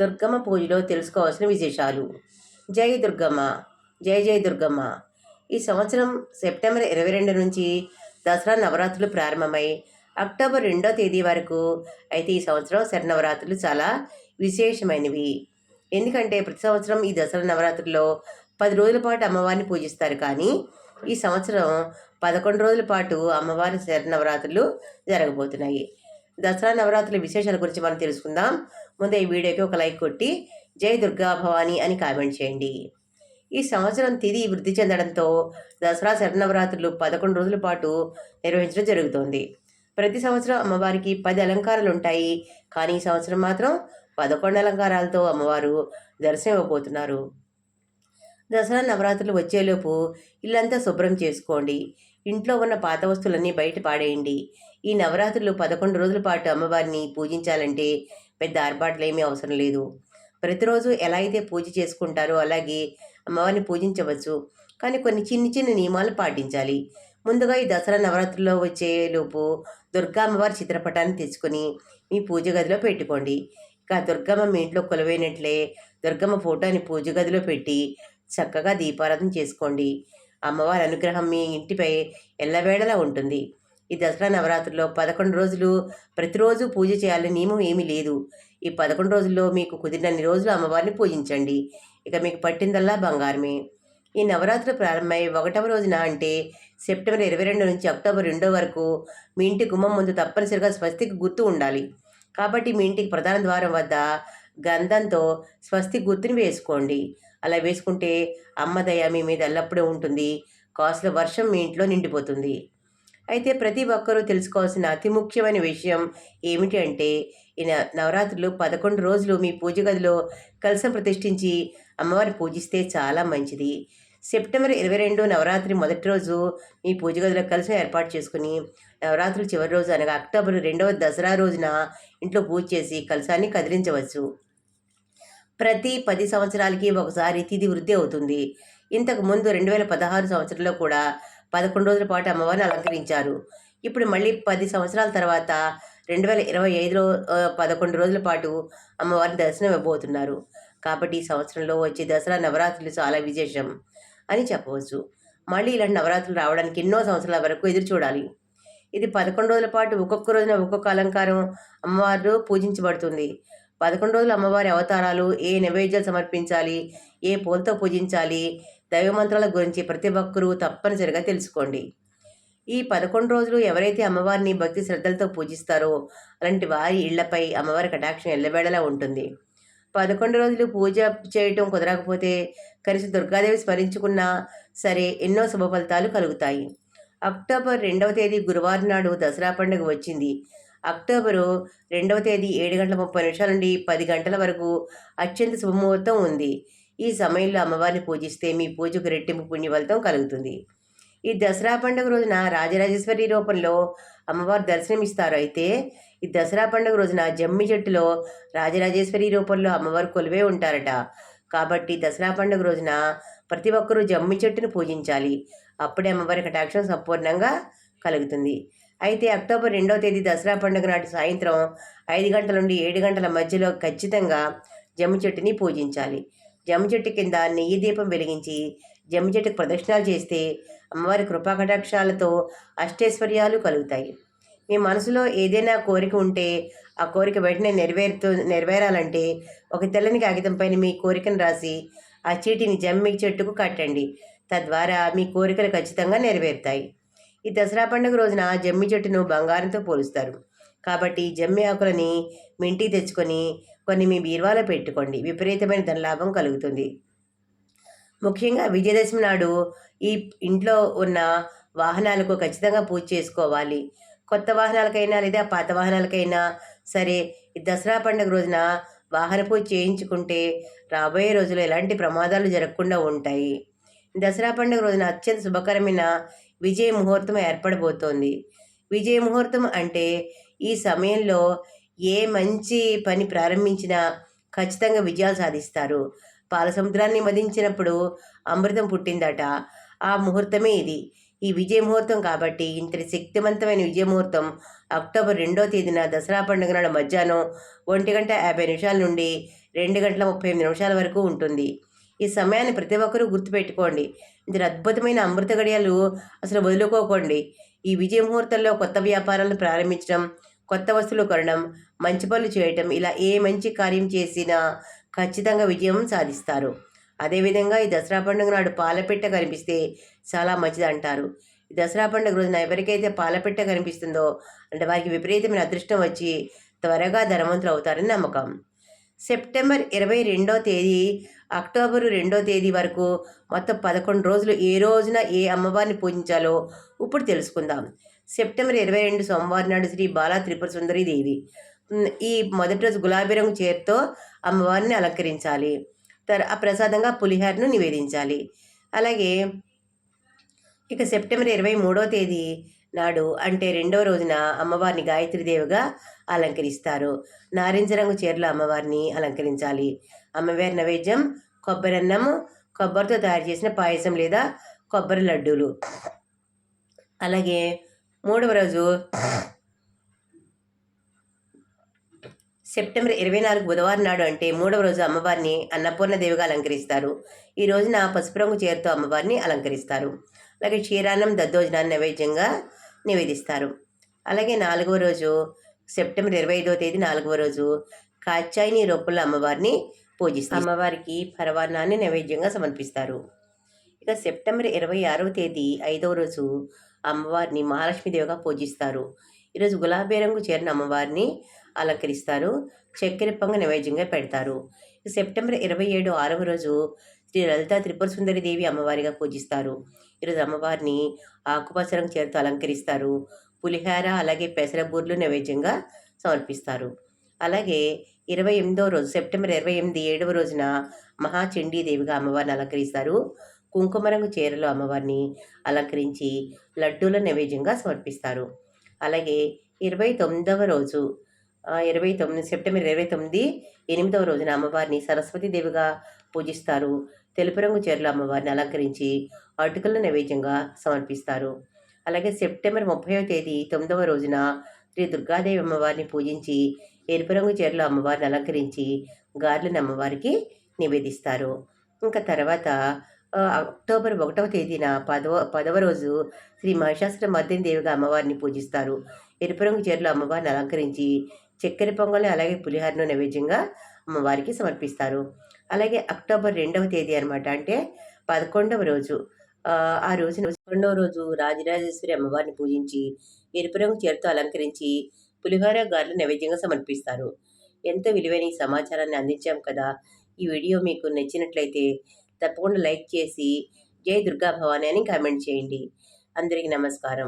దుర్గమ్మ పూజలో తెలుసుకోవాల్సిన విశేషాలు. జై దుర్గమ్మ జై జై దుర్గమ్మ. ఈ సంవత్సరం సెప్టెంబర్ ఇరవై రెండు నుంచి దసరా నవరాత్రులు ప్రారంభమై అక్టోబర్ రెండో తేదీ వరకు అయితే ఈ సంవత్సరం శరన్నవరాత్రులు చాలా విశేషమైనవి. ఎందుకంటే ప్రతి సంవత్సరం ఈ దసరా నవరాత్రుల్లో పది రోజుల పాటు అమ్మవారిని పూజిస్తారు కానీ ఈ సంవత్సరం పదకొండు రోజుల పాటు అమ్మవారి శరన్నవరాత్రులు జరగబోతున్నాయి. దసరా నవరాత్రుల విశేషాల గురించి మనం తెలుసుకుందాం. ముందే ఈ వీడియోకి ఒక లైక్ కొట్టి జై దుర్గా భవాని అని కామెంట్ చేయండి. ఈ సంవత్సరం తిది వృద్ధి చెందడంతో దసరా శరణవరాత్రులు పదకొండు రోజుల పాటు నిర్వహించడం జరుగుతోంది. ప్రతి సంవత్సరం అమ్మవారికి పది అలంకారాలు ఉంటాయి. కానీ ఈ సంవత్సరం మాత్రం పదకొండు అలంకారాలతో అమ్మవారు దర్శనం ఇవ్వబోతున్నారు దసరా నవరాత్రులు వచ్చేలోపు ఇల్లంతా శుభ్రం చేసుకోండి. ఇంట్లో ఉన్న పాత వస్తువులన్నీ బయట పాడేయండి. ఈ నవరాత్రులు పదకొండు రోజుల పాటు అమ్మవారిని పూజించాలంటే పెద్ద ఆర్పాట్లు ఏమీ అవసరం లేదు. ప్రతిరోజు ఎలా అయితే పూజ చేసుకుంటారో అలాగే అమ్మవారిని పూజించవచ్చు. కానీ కొన్ని చిన్ని చిన్న నియమాలు పాటించాలి. ముందుగా ఈ దసరా నవరాత్రుల్లో వచ్చేలోపు దుర్గా అమ్మవారి చిత్రపటాన్ని తెచ్చుకొని మీ పూజ గదిలో పెట్టుకోండి. ఇక దుర్గమ్మ మీ ఇంట్లో కొలువైనట్లే దుర్గమ్మ ఫోటోని పూజ గదిలో పెట్టి చక్కగా దీపారాధన చేసుకోండి. అమ్మవారి అనుగ్రహం మీ ఇంటిపై ఎల్లవేళలా ఉంటుంది. ఈ దసరా నవరాత్రుల్లో పదకొండు రోజులు ప్రతిరోజు పూజ చేయాలని నియమం ఏమీ లేదు. ఈ పదకొండు రోజుల్లో మీకు కుదిరినన్ని రోజులు అమ్మవారిని పూజించండి. ఇక మీకు పట్టిందల్లా బంగారమే. ఈ నవరాత్రులు ప్రారంభమై ఒకటవ రోజున అంటే సెప్టెంబర్ ఇరవై రెండు నుంచి అక్టోబర్ రెండో వరకు మీ ఇంటి గుమ్మం ముందు తప్పనిసరిగా స్వస్తికి గుర్తు ఉండాలి. కాబట్టి మీ ఇంటికి ప్రధాన ద్వారం వద్ద గంధంతో స్వస్తి గుర్తుని వేసుకోండి. అలా వేసుకుంటే అమ్మదయ మీ మీద ఎల్లప్పుడూ ఉంటుంది. కాసుల వర్షం మీ ఇంట్లో నిండిపోతుంది. అయితే ప్రతి ఒక్కరూ తెలుసుకోవాల్సిన అతి ముఖ్యమైన విషయం ఏమిటి అంటే ఈ న- నవరాత్రులు పదకొండు రోజులు మీ పూజ గదిలో కలసం ప్రతిష్ఠించి అమ్మవారిని పూజిస్తే చాలా మంచిది. సెప్టెంబర్ ఇరవై రెండు నవరాత్రి మొదటి రోజు మీ పూజ గదిలో కలసం ఏర్పాటు చేసుకుని నవరాత్రులు చివరి రోజు అనగా అక్టోబర్ రెండవ దసరా రోజున ఇంట్లో పూజ చేసి కలసాన్ని కదిలించవచ్చు. ప్రతి పది సంవత్సరాలకి ఒకసారి తిథి వృద్ధి అవుతుంది. ఇంతకు ముందు రెండు వేల పదహారు సంవత్సరంలో కూడా పదకొండు రోజుల పాటు అమ్మవారిని అలంకరించారు. ఇప్పుడు మళ్ళీ పది సంవత్సరాల తర్వాత రెండు వేల ఇరవై ఐదులో పదకొండు రోజుల పాటు అమ్మవారిని దర్శనం ఇవ్వబోతున్నారు. కాబట్టి ఈ సంవత్సరంలో వచ్చే దసరా నవరాత్రులు చాలా విశేషం అని చెప్పవచ్చు. మళ్ళీ ఇలాంటి నవరాత్రులు రావడానికి ఎన్నో సంవత్సరాల వరకు ఎదురు చూడాలి. ఇది పదకొండు రోజుల పాటు ఒక్కొక్క రోజున ఒక్కొక్క అలంకారం అమ్మవారు పూజించబడుతుంది. పదకొండు రోజులు అమ్మవారి అవతారాలు ఏ నైవేద్యాలు సమర్పించాలి ఏ పూలతో పూజించాలి దైవ మంత్రాల గురించి ప్రతి ఒక్కరూ తప్పనిసరిగా తెలుసుకోండి. ఈ పదకొండు రోజులు ఎవరైతే అమ్మవారిని భక్తి శ్రద్ధలతో పూజిస్తారో అలాంటి వారి ఇళ్ళపై అమ్మవారి కటాక్షం ఎల్లవేళలా ఉంటుంది. పదకొండు రోజులు పూజ చేయటం కుదరకపోతే కనీసం దుర్గాదేవి స్మరించుకున్నా సరే ఎన్నో శుభ ఫలితాలు కలుగుతాయి. అక్టోబర్ రెండవ తేదీ గురువారం నాడు దసరా పండుగ వచ్చింది. అక్టోబరు రెండవ తేదీ ఏడు గంటల ముప్పై నిమిషాల నుండి పది గంటల వరకు అత్యంత శుభముహూర్తం ఉంది. ఈ సమయంలో అమ్మవారిని పూజిస్తే మీ పూజకు రెట్టింపు పుణ్య ఫలితం కలుగుతుంది. ఈ దసరా పండుగ రోజున రాజరాజేశ్వరి రూపంలో అమ్మవారు దర్శనమిస్తారు. అయితే ఈ దసరా పండుగ రోజున జమ్మి చెట్టులో రాజరాజేశ్వరి రూపంలో అమ్మవారు కొలువే ఉంటారట. కాబట్టి దసరా పండుగ రోజున ప్రతి ఒక్కరూ జమ్మి చెట్టును పూజించాలి. అప్పుడే అమ్మవారి కటాక్షం సంపూర్ణంగా కలుగుతుంది. అయితే అక్టోబర్ రెండవ తేదీ దసరా పండుగ నాటి సాయంత్రం ఐదు గంటల నుండి ఏడు గంటల మధ్యలో ఖచ్చితంగా జమ్మి చెట్టుని పూజించాలి. జమ్మి చెట్టు కింద నెయ్యి దీపం వెలిగించి జమ్మి చెట్టుకు ప్రదక్షిణాలు చేస్తే అమ్మవారి కృపాకటాక్షాలతో అష్టైశ్వర్యాలు కలుగుతాయి. మీ మనసులో ఏదైనా కోరిక ఉంటే ఆ కోరిక వెంటనే నెరవేరుతూ నెరవేరాలంటే ఒక తెల్లని కాగితంపైన మీ కోరికను రాసి ఆ చీటిని జమ్మి చెట్టుకు కట్టండి. తద్వారా మీ కోరికలు ఖచ్చితంగా నెరవేరుతాయి. ఈ దసరా పండుగ రోజున జమ్మి చెట్టును బంగారంతో పోలుస్తారు. కాబట్టి జమ్మి ఆకులని మీ ఇంటికి తెచ్చుకొని కొన్ని మీ బీరువాలో పెట్టుకోండి. విపరీతమైన ధనలాభం కలుగుతుంది. ముఖ్యంగా విజయదశమి నాడు ఈ ఇంట్లో ఉన్న వాహనాలకు ఖచ్చితంగా పూజ చేసుకోవాలి. కొత్త వాహనాలకైనా లేదా పాత వాహనాలకైనా సరే ఈ దసరా పండుగ రోజున వాహన పూజ చేయించుకుంటే రాబోయే రోజుల్లో ఎలాంటి ప్రమాదాలు జరగకుండా ఉంటాయి. దసరా పండుగ రోజున అత్యంత శుభకరమైన విజయ ముహూర్తం ఏర్పడబోతోంది. విజయ ముహూర్తం అంటే ఈ సమయంలో ఏ మంచి పని ప్రారంభించినా ఖచ్చితంగా విజయాలు సాధిస్తారు. పాల సముద్రాన్ని మదించినప్పుడు అమృతం పుట్టిందట. ఆ ముహూర్తమే ఇది. ఈ విజయ ముహూర్తం కాబట్టి ఇంతటి శక్తివంతమైన విజయ ముహూర్తం అక్టోబర్ రెండో తేదీన దసరా పండుగ నాడు మధ్యాహ్నం ఒంటి గంట యాభై నిమిషాల నుండి రెండు గంటల ముప్పై ఎనిమిది నిమిషాల వరకు ఉంటుంది. ఈ సమయాన్ని ప్రతి ఒక్కరూ గుర్తుపెట్టుకోండి. ఇంత అద్భుతమైన అమృత గడియలు అసలు వదులుకోకండి. ఈ విజయ ముహూర్తంలో కొత్త వ్యాపారాలను ప్రారంభించడం కొత్త వస్తువులు కొనడం మంచి పనులు చేయటం ఇలా ఏ మంచి కార్యం చేసినా ఖచ్చితంగా విజయం సాధిస్తారు. అదేవిధంగా ఈ దసరా పండుగ నాడు పాలపిట్ట కనిపిస్తే చాలా మంచిది అంటారు. ఈ దసరా పండుగ రోజున ఎవరికైతే పాలపిట్ట కనిపిస్తుందో అంటే వారికి విపరీతమైన అదృష్టం వచ్చి త్వరగా ధనవంతులు అవుతారని నమ్మకం. సెప్టెంబర్ ఇరవై రెండో తేదీ అక్టోబర్ రెండో తేదీ వరకు మొత్తం పదకొండు రోజులు ఏ రోజున ఏ అమ్మవారిని పూజించాలో ఇప్పుడు తెలుసుకుందాం. సెప్టెంబర్ ఇరవై రెండు సోమవారం నాడు శ్రీ బాలా త్రిపుర సుందరి దేవి. ఈ మొదటి రోజు గులాబీ రంగు చీరతో అమ్మవారిని అలంకరించాలి. తర్ ఆ ప్రసాదంగా పులిహోరను నివేదించాలి. అలాగే ఇక సెప్టెంబర్ ఇరవై మూడో తేదీ నాడు అంటే రెండవ రోజున అమ్మవారిని గాయత్రీదేవిగా అలంకరిస్తారు. నారింజ రంగు చీరలు అమ్మవారిని అలంకరించాలి. అమ్మవారి నైవేద్యం కొబ్బరి అన్నము కొబ్బరితో తయారు చేసిన పాయసం లేదా కొబ్బరి లడ్డూలు. అలాగే మూడవ రోజు సెప్టెంబర్ ఇరవై నాలుగు బుధవారం నాడు అంటే మూడవ రోజు అమ్మవారిని అన్నపూర్ణ దేవిగా అలంకరిస్తారు. ఈ రోజున పసుపు రంగు చీరతో అమ్మవారిని అలంకరిస్తారు. అలాగే క్షీరాన్నం దద్దోజనాన్ని నైవేద్యంగా నివేదిస్తారు. అలాగే నాలుగవ రోజు సెప్టెంబర్ ఇరవై ఐదవ తేదీ నాలుగవ రోజు కాచాయిని రొప్పుల అమ్మవారిని పూజిస్తారు అమ్మవారికి పరవాన్నాన్ని నైవేద్యంగా సమర్పిస్తారు. ఇక సెప్టెంబర్ ఇరవై ఆరవ తేదీ ఐదవ రోజు అమ్మవారిని మహాలక్ష్మీదేవిగా పూజిస్తారు. ఈరోజు గులాబీ రంగు చేరిన అమ్మవారిని అలంకరిస్తారు. చక్కెర పొంగ నైవేద్యంగా పెడతారు. సెప్టెంబర్ ఇరవై ఏడు ఆరవ రోజు శ్రీ లలిత త్రిపుర సుందరి దేవి అమ్మవారిగా పూజిస్తారు. ఈరోజు అమ్మవారిని ఆకుపచ్చ రంగు చేరుతో అలంకరిస్తారు. పులిహార అలాగే పెసరబూర్లు నైవేద్యంగా సమర్పిస్తారు. అలాగే ఇరవై ఎనిమిదో రోజు సెప్టెంబర్ ఇరవై ఎనిమిది ఏడవ రోజున మహాచండీదేవిగా అమ్మవారిని అలంకరిస్తారు. కుంకుమ రంగు చీరలో అమ్మవారిని అలంకరించి లడ్డూల నైవేద్యంగా సమర్పిస్తారు. అలాగే ఇరవై తొమ్మిదవ రోజు ఇరవై తొమ్మిది సెప్టెంబర్ ఇరవై తొమ్మిది ఎనిమిదవ రోజున అమ్మవారిని సరస్వతి దేవిగా పూజిస్తారు. తెలుపు రంగు చీరల అమ్మవారిని అలంకరించి అటుకుల నైవేద్యంగా సమర్పిస్తారు. అలాగే సెప్టెంబర్ ముప్పైవ తేదీ తొమ్మిదవ రోజున శ్రీ దుర్గాదేవి అమ్మవారిని పూజించి ఎరుపు రంగు చీరల అమ్మవారిని అలంకరించి గార్లను అమ్మవారికి నివేదిస్తారు. ఇంకా తర్వాత అక్టోబర్ ఒకటవ తేదీన పదవ పదవ రోజు శ్రీ మహిషాసుర మర్దిని దేవిగా అమ్మవారిని పూజిస్తారు. ఎరుపు రంగు చీరలు అమ్మవారిని అలంకరించి చక్కెర పొంగలి అలాగే పులిహోరను నైవేద్యంగా అమ్మవారికి సమర్పిస్తారు. అలాగే అక్టోబర్ రెండవ తేదీ అనమాట అంటే పదకొండవ రోజు. ఆ, రోజు పదకొండవ రోజు రాజరాజేశ్వరి అమ్మవారిని పూజించి ఎరుపు రంగు చీరతో అలంకరించి పులిహోర గారెలు నైవేద్యంగా సమర్పిస్తారు. ఎంతో విలువైన ఈ సమాచారాన్ని అందించాం కదా! ఈ వీడియో మీకు నచ్చినట్లయితే తప్పకుండా లైక్ చేసి జై దుర్గా భవాని అని కామెంట్ చేయండి. అందరికీ నమస్కారం.